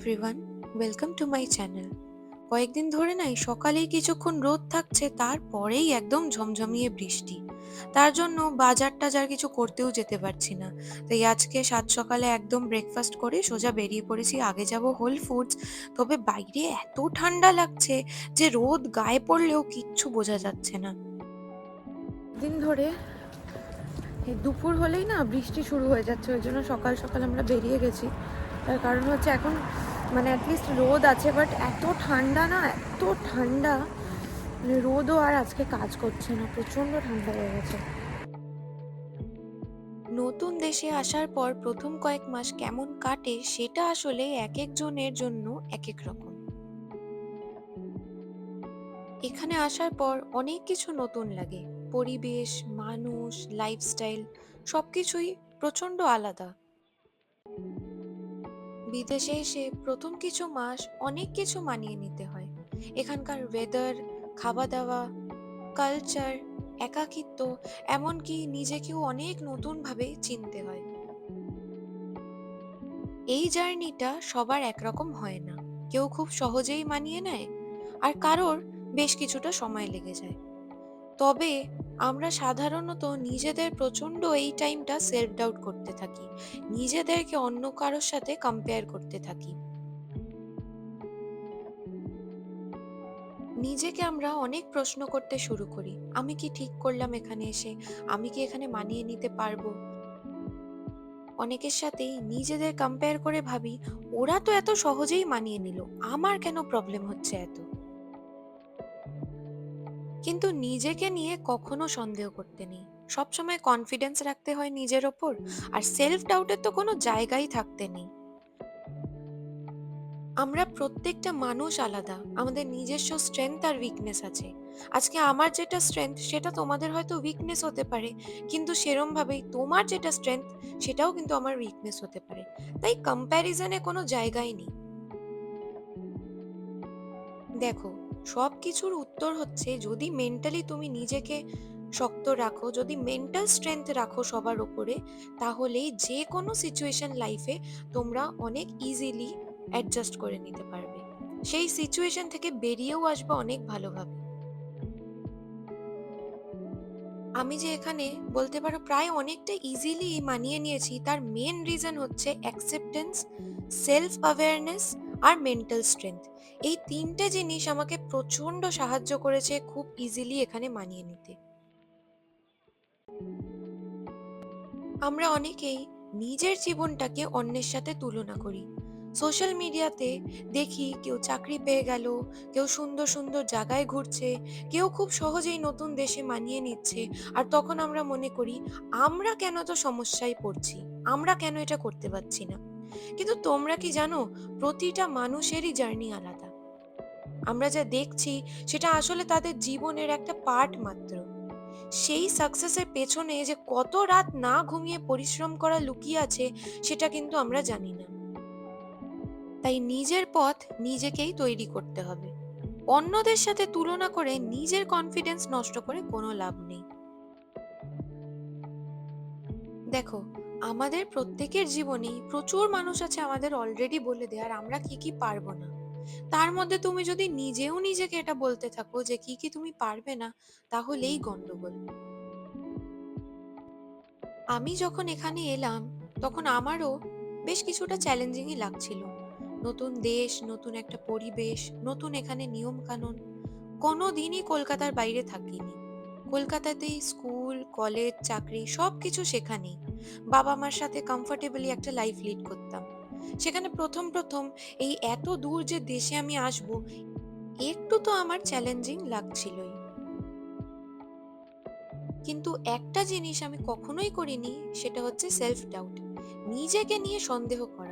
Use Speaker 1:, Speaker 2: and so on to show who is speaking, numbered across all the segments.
Speaker 1: Everyone welcome to my channel কয়েকদিন ধরে নাই সকালেই কিছুক্ষণ রোদ থাকছে, তারপরেই একদম ঝমঝমিয়ে বৃষ্টি। তার জন্য বাজার টাজার কিছু করতেও যেতে পারছি না। তাই আজকে সাত সকালে একদম ব্রেকফাস্ট করে সোজা বেরিয়ে পড়েছি। আগে যাব হোল ফুডস তবে বাইরে এত ঠান্ডা লাগছে যে রোদ গায়ে পড়লেও কিচ্ছু বোঝা যাচ্ছে না। দিন ধরে দুপুর হলেই না বৃষ্টি শুরু হয়ে যাচ্ছে, ওই জন্য সকাল সকাল আমরা বেরিয়ে গেছি। তার কারণ হচ্ছে এখন মানে অ্যাটলিস্ট রোদ আছে বাট এত ঠান্ডা না, এত ঠান্ডা। রোদও আর আজকে কাজ করছে না, প্রচণ্ড ঠান্ডা হয়ে গেছে। নতুন দেশে আসার পর প্রথম কয়েক মাস কেমন কাটে সেটা আসলে এক একজনের জন্য এক এক রকম। এখানে আসার পর অনেক কিছু নতুন লাগে। পরিবেশ, মানুষ লাইফস্টাইল সবকিছুই প্রচণ্ড আলাদা। বিদেশে এসে প্রথম কিছু মাস অনেক কিছু মানিয়ে নিতে হয়। এখানকার ওয়েদার খাওয়া দাওয়া কালচার একাকিত্ব, এমনকি নিজেকেও অনেক নতুনভাবে চিনতে হয়। এই জার্নিটা সবার একরকম হয় না। কেউ খুব সহজেই মানিয়ে নেয় আর কারোর বেশ কিছুটা সময় লেগে যায়। তবে আমরা সাধারণত নিজেদের প্রচণ্ড এই টাইমটা সেলফ ডাউট করতে থাকি। নিজেদেরকে অন্য কারোর সাথে কম্পেয়ার করতে থাকি। নিজেকে আমরা অনেক প্রশ্ন করতে শুরু করি। আমি কি ঠিক করলাম এখানে এসে? আমি কি এখানে মানিয়ে নিতে পারব? অনেকের সাথেই নিজেদের কম্পেয়ার করে ভাবি, ওরা তো এত সহজেই মানিয়ে নিল, আমার কেন প্রবলেম হচ্ছে এত? কিন্তু নিজেকে নিয়ে কখনো সন্দেহ করতে নেই। সবসময় কনফিডেন্স রাখতে হয় নিজের ওপর, আর সেলফ ডাউটের তো কোনো জায়গাই থাকতে নেই। আমরা প্রত্যেকটা মানুষ আলাদা। আমাদের নিজস্ব স্ট্রেংথ আর উইকনেস আছে। আজকে আমার যেটা স্ট্রেংথ সেটা তোমাদের হয়তো উইকনেস হতে পারে, কিন্তু সেরম ভাবেই তোমার যেটা স্ট্রেংথ সেটাও কিন্তু আমার উইকনেস হতে পারে। তাই কম্প্যারিজনে কোনো জায়গাই নেই। দেখো সব কিছুর উত্তর হচ্ছে যদি মেন্টালি তুমি নিজেকে শক্ত রাখো, যদি মেন্টাল স্ট্রেংথ রাখো সবার ওপরে তাহলেই যে কোনো সিচুয়েশন লাইফে তোমরা অনেক ইজিলি অ্যাডজাস্ট করে নিতে পারবে। সেই সিচুয়েশন থেকে বেরিয়েও আসবে অনেক ভালোভাবে। আমি যে এখানে বলতে পারো প্রায় অনেকটা ইজিলি মানিয়ে নিয়েছি, তার মেন রিজন হচ্ছে অ্যাকসেপ্টেন্স সেলফ অ্যাওয়ারনেস আর মেন্টাল স্ট্রেংথ এই তিনটে জিনিস আমাকে প্রচণ্ড সাহায্য করেছে খুব ইজিলি এখানে মানিয়ে নিতে। আমরা অনেকেই নিজের জীবনটাকে অন্যের সাথে তুলনা করি। সোশ্যাল মিডিয়াতে দেখি কেউ চাকরি পেয়ে গেল, কেউ সুন্দর সুন্দর জায়গায় ঘুরছে, কেউ খুব সহজেই নতুন দেশে মানিয়ে নিচ্ছে। আর তখন আমরা মনে করি, আমরা কেন তো সমস্যায় পড়ছি? আমরা কেন এটা করতে পারছি না? কিন্তু তোমরা কি জানো, প্রতিটা মানুষেরই জার্নি আলাদা। আমরা যা দেখছি, সেটা আসলে তাদের জীবনের একটা পার্ট মাত্র। সেই সাকসেসের পেছনে যে কত রাত না ঘুমিয়ে পরিশ্রম করা লুকিয়ে আছে, সেটা কিন্তু আমরা জানি না। তাই নিজের পথ নিজেকেই তৈরি করতে হবে। অন্যদের সাথে তুলনা করে নিজের কনফিডেন্স নষ্ট করে কোনো লাভ নেই। দেখো, আমাদের প্রত্যেকের জীবনেই প্রচুর মানুষ আছে আমাদের অলরেডি বলে দেয় আর আমরা কি কি পারব না। তার মধ্যে তুমি যদি নিজেও নিজেকে এটা বলতে থাকো যে কি কি তুমি পারবে না, তাহলেই গন্ডগোল। আমি যখন এখানে এলাম, তখন আমারও বেশ কিছুটা চ্যালেঞ্জিংই লাগছিল। নতুন দেশ, নতুন একটা পরিবেশ, নতুন এখানে নিয়ম কানুন কোনো দিনই কলকাতার বাইরে থাকিনি। কলকাতাতেই স্কুল, কলেজ, চাকরি সব কিছু সেখানেই। বাবা মার সাথে কমফোর্টেবলি একটা লাইফ লিড করতাম। সেখানে প্রথম প্রথম এই এত দূর যে দেশে আমি আসব, একটু তো আমার চ্যালেঞ্জিং লাগছিলই। কিন্তু একটা জিনিস আমি কখনোই করিনি, সেটা হচ্ছে সেলফ ডাউট নিজেকে নিয়ে সন্দেহ করা।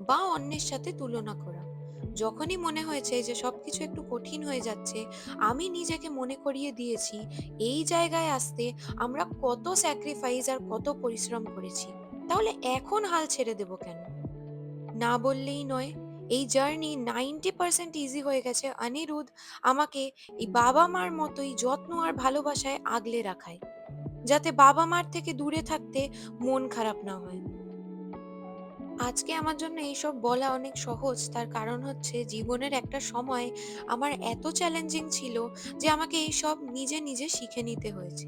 Speaker 1: বা অন্যের সাথে তুলনা করা যখনই মনে হয়েছে যে সবকিছু একটু কঠিন হয়ে যাচ্ছে, আমি নিজেকে মনে করিয়ে দিয়েছি, এই জায়গায় আসতে আমরা কত স্যাক্রিফাইস আর কত পরিশ্রম করেছি তাহলে এখন হাল ছেড়ে দেব কেন না বললেই নয়। এই জার্নি 90% ইজি হয়ে গেছে অনিরুদ্ধ আমাকে এই বাবা-মার মতোই যত্ন আর ভালোবাসায় আগলে রাখায়। যাতে বাবা-মার থেকে দূরে থাকতে মন খারাপ না হয়। আজকে আমার জন্য এইসব বলা অনেক সহজ। তার কারণ হচ্ছে জীবনের একটা সময় আমার এত চ্যালেঞ্জিং ছিল যে আমাকে এইসব নিজে নিজে শিখে নিতে হয়েছে।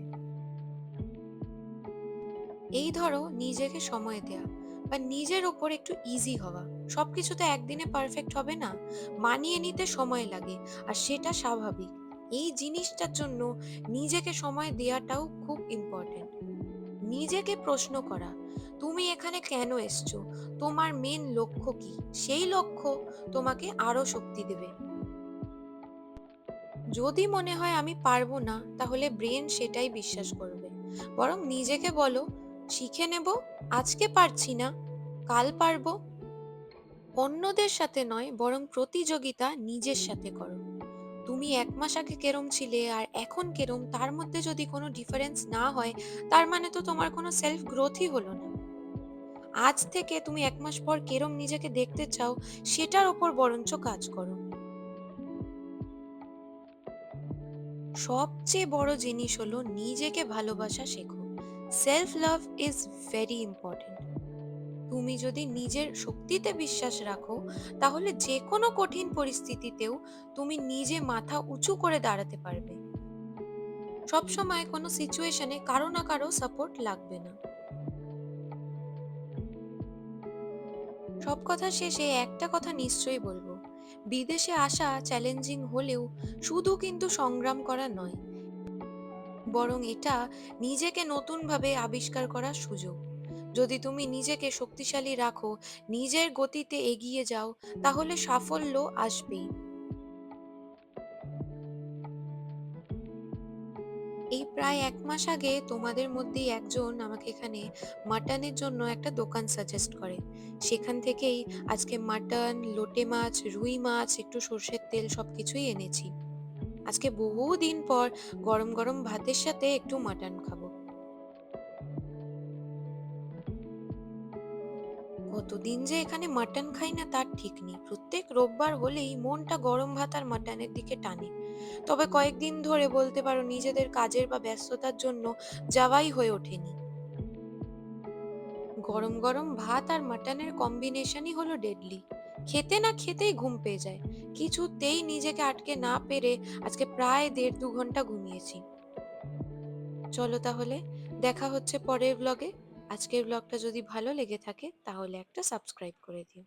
Speaker 1: এই ধরো নিজেকে সময় দেয়া বা নিজের ওপর একটু ইজি হওয়া। সবকিছু তো একদিনে পারফেক্ট হবে না। মানিয়ে নিতে সময় লাগে আর সেটা স্বাভাবিক। এই জিনিসটার জন্য নিজেকে সময় দেওয়াটাও খুব ইম্পর্টেন্ট নিজেকে প্রশ্ন করা, তুমি এখানে কেন এসছো? তোমার মেন লক্ষ্য কি? সেই লক্ষ্য তোমাকে আরও শক্তি দেবে। যদি মনে হয় আমি পারব না, তাহলে ব্রেন সেটাই বিশ্বাস করবে। বরং নিজেকে বলো, শিখে নেব, আজকে পারছি না, কাল পারব। অন্যদের সাথে নয়, বরং প্রতিযোগিতা নিজের সাথে করো। তুমি এক মাস আগে কেরম ছিলে আর এখন কেরম, তার মধ্যে যদি কোনো ডিফারেন্স না হয়, তার মানে তো তোমার কোনো সেলফ গ্রোথই হলো না। আজ থেকে তুমি এক মাস পর কেরম নিজেকে দেখতে চাও, সেটার ওপর বরঞ্চ কাজ করো। সবচেয়ে বড় জিনিস হলো নিজেকে ভালোবাসা শেখো। Self love is very important তুমি যদি নিজের শক্তিতে বিশ্বাস রাখো, তাহলে যে কোনো কঠিন পরিস্থিতিতেও তুমি নিজে মাথা উঁচু করে দাঁড়াতে পারবে। সবসময় কোনো সিচুয়েশনে কারও না কারও সাপোর্ট লাগবে না। সব কথা শেষে একটা কথা নিশ্চয়ই বলব। বিদেশে আসা চ্যালেঞ্জিং হলেও শুধু কিন্তু সংগ্রাম করা নয়, বরং এটা নিজেকে নতুনভাবে আবিষ্কার করার সুযোগ। যদি তুমি নিজেকে শক্তিশালী রাখো, নিজের গতিতে এগিয়ে যাও, তাহলে সাফল্য আসবেই। এই প্রায় এক মাস আগে তোমাদের মধ্যেই একজন আমাকে এখানে মাটনের জন্য একটা দোকান সাজেস্ট করে। সেখান থেকেই আজকে মাটন, লোটে মাছ, রুই মাছ, একটু সর্ষের তেল সবকিছুই এনেছি। আজকে বহুদিন পর গরম গরম ভাতের সাথে একটু মাটন খাব। কতদিন যে এখানে মাটন খাই না তার ঠিক নেই। প্রত্যেক রোববার হলেই মনটা গরম ভাত আর মাটনের দিকে টানে। তবে কয়েকদিন ধরে বলতে পারো নিজেদের কাজের বা ব্যস্ততার জন্য যাওয়াই হয়ে ওঠেনি। গরম গরম ভাত আর মাটনের কম্বিনেশনই হলো ডেডলি। খেতে না খেতেই ঘুম পেয়ে যায়। কিছুতেই নিজেকে আটকে না পেরে আজকে প্রায় দেড় দু ঘণ্টা ঘুমিয়েছি। চলো তাহলে, দেখা হচ্ছে পরের ব্লগে আজকের ব্লগটা যদি ভালো লেগে থাকে তাহলে একটা সাবস্ক্রাইব করে দিও।